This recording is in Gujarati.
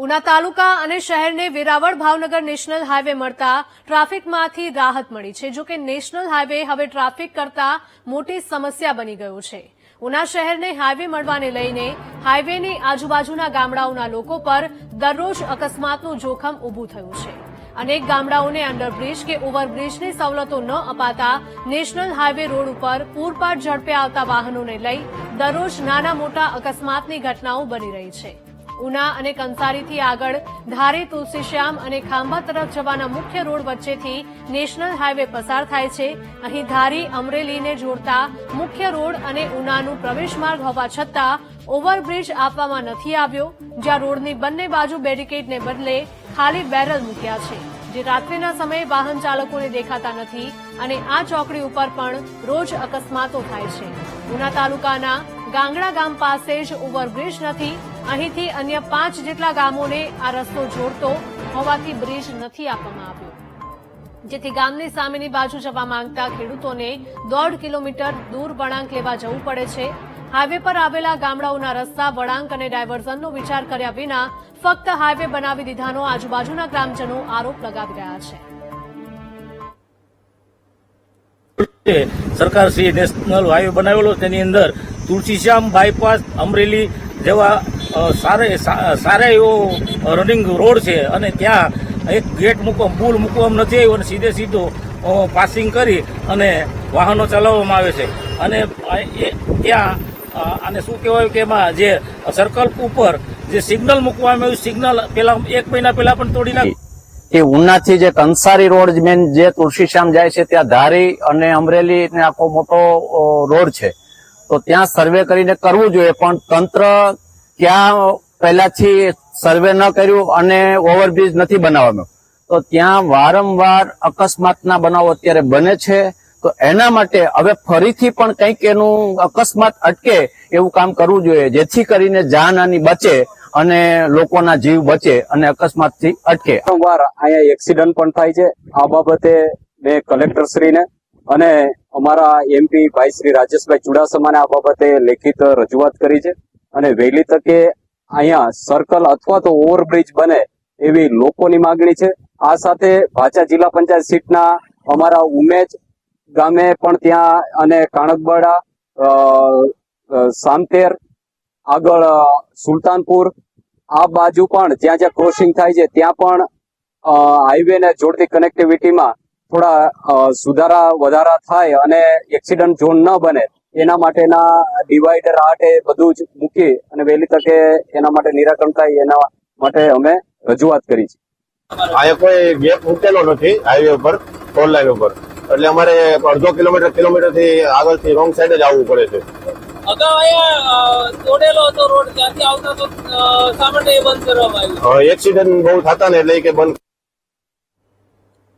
ઉના તાલુકા અને શહેરને વેરાવળ ભાવનગર નેશનલ હાઈવે મળતા ટ્રાફિકમાંથી રાહત મળી છે. જો કે નેશનલ હાઈવે હવે ટ્રાફિક કરતા મોટી સમસ્યા બની ગયું છે. ઉના શહેરને હાઈવે મળવાને લઈને હાઈવેની આજુબાજુના ગામડાઓના લોકો પર દરરોજ અકસ્માતનું જોખમ ઊભું થયું છે. અનેક ગામડાઓને અંડરબ્રિજ કે ઓવરબ્રિજની સવલતો ન અપાતા નેશનલ હાઈવે રોડ ઉપર પૂરપાટ ઝડપે આવતા વાહનોને લઈ દરરોજ નાના મોટા અકસ્માતની ઘટનાઓ બની રહી છે. ઉના અને કંસારીથી આગળ ધારી તુલસીશ્યામ અને ખાંભા તરફ જવાના મુખ્ય રોડ વચ્ચેથી નેશનલ હાઈવે પસાર થાય છે. અહીં ધારી, અમરેલીને જોડતા મુખ્ય રોડ અને ઉનાનું પ્રવેશ માર્ગ હોવા છતાં ઓવરબ્રિજ આપવામાં નથી આવ્યો, જ્યાં રોડની બંને બાજુ બેરિકેડને બદલે ખાલી બેરલ મૂક્યા છે, જે રાત્રિના સમયે વાહન ચાલકોને દેખાતા નથી અને આ ચોકડી ઉપર પણ રોજ અકસ્માતો થાય છે. ઉના તાલુકાના ગાંગડા ગામ પાસે જ ઓવરબ્રિજ નથી અહીંથી અન્ય પાંચ જેટલા ગામોને આ રસ્તો જોડતો હોવાથી બ્રિજ નથી આપવામાં આવ્યો. જેથી ગામની સામેની બાજુ જવા માંગતા ખેડૂતોને દોઢ કિલોમીટર દૂર વળાંક લેવા જવું પડે છે. હાઈવે પર આવેલા ગામડાઓના રસ્તા, વળાંક અને ડાયવર્ઝનનો વિચાર કર્યા વિના ફક્ત હાઈવે બનાવી દીધાનો આજુબાજુના ગ્રામજનો આરોપ લગાવી રહ્યા છે. સરકાર શ્રી નેશનલ હાઈવે બનાવેલો, તેની અંદર તુલસીશ્યામ બાયપાસ, અમરેલી જેવા સારે સારા એવો રનિંગ રોડ છે અને ત્યાં એક ગેટ મૂકવા પુલ મૂકવામાં નથી આવ્યો અને સીધે સીધો પાસિંગ કરી અને વાહનો ચલાવવામાં આવે છે. અને ત્યાં આને શું કહેવાય કે એમાં જે સર્કલ ઉપર જે સિગ્નલ મૂકવામાં આવ્યું સિગ્નલ પેલા એક મહિના પહેલા પણ તોડી નાખ્યું એ ઉનાથી જે કંસારી રોડ મેન જે તુલસીશ્યામ જાય છે, ત્યાં ધારી અને અમરેલી આખો મોટો રોડ છે. તો ત્યાં સર્વે કરીને કરવું જોઈએ, પણ તંત્ર ત્યાં પહેલાથી સર્વે ન કર્યું અને ઓવરબ્રિજ નથી બનાવવાનો. તો ત્યાં વારંવાર અકસ્માતના બનાવો અત્યારે બને છે. તો એના માટે હવે ફરીથી પણ કંઈક એનું અકસ્માત અટકે એવું કામ કરવું જોઈએ, જેથી કરીને જાનહાની બચે અને લોકોના જીવ બચે અને અકસ્માતથી અટકે. વારંવાર અહીંયા એક્સિડન્ટ પણ થાય છે. આ બાબતે મેં કલેક્ટર શ્રીને અને અમારા એમપી ભાઈ શ્રી રાજેશભાઈ ચુડાસમાને આ બાબતે લેખિત રજૂઆત કરી છે. અને વહેલી તકે અહીંયા સર્કલ અથવા તો ઓવરબ્રિજ બને એવી લોકોની માંગણી છે. આ સાથે ભાચા જિલ્લા પંચાયત સીટના અમારા ઉમેજ ગામે પણ ત્યાં અને કાણકબડા સામતેર, આગળ સુલતાનપુર, આ બાજુ પણ જ્યાં જ્યાં ક્રોસિંગ થાય છે ત્યાં પણ હાઈવે ને જોડતી કનેક્ટિવિટીમાં થોડા સુધારા, વધારા થાય અને એક્સિડન્ટ ઝોન ન બને. એના માટેના ડિવાઈડર આટે બધું જ મૂકી અને વહેલી તકે એના માટે નિરાકરણ થાય એના માટે અમે રજૂઆત કરી છે. અહીંયા કોઈ ગેપ મૂકેલો નથી હાઈવે ઉપર ફોર લાઈન ઉપર. એટલે અમારે અડધો કિલોમીટર કિલોમીટરથી આગળથી રોંગ સાઈડ જ આવવું પડે છે. એક્સિડન્ટ બહુ થતા ને એટલે કે બંધ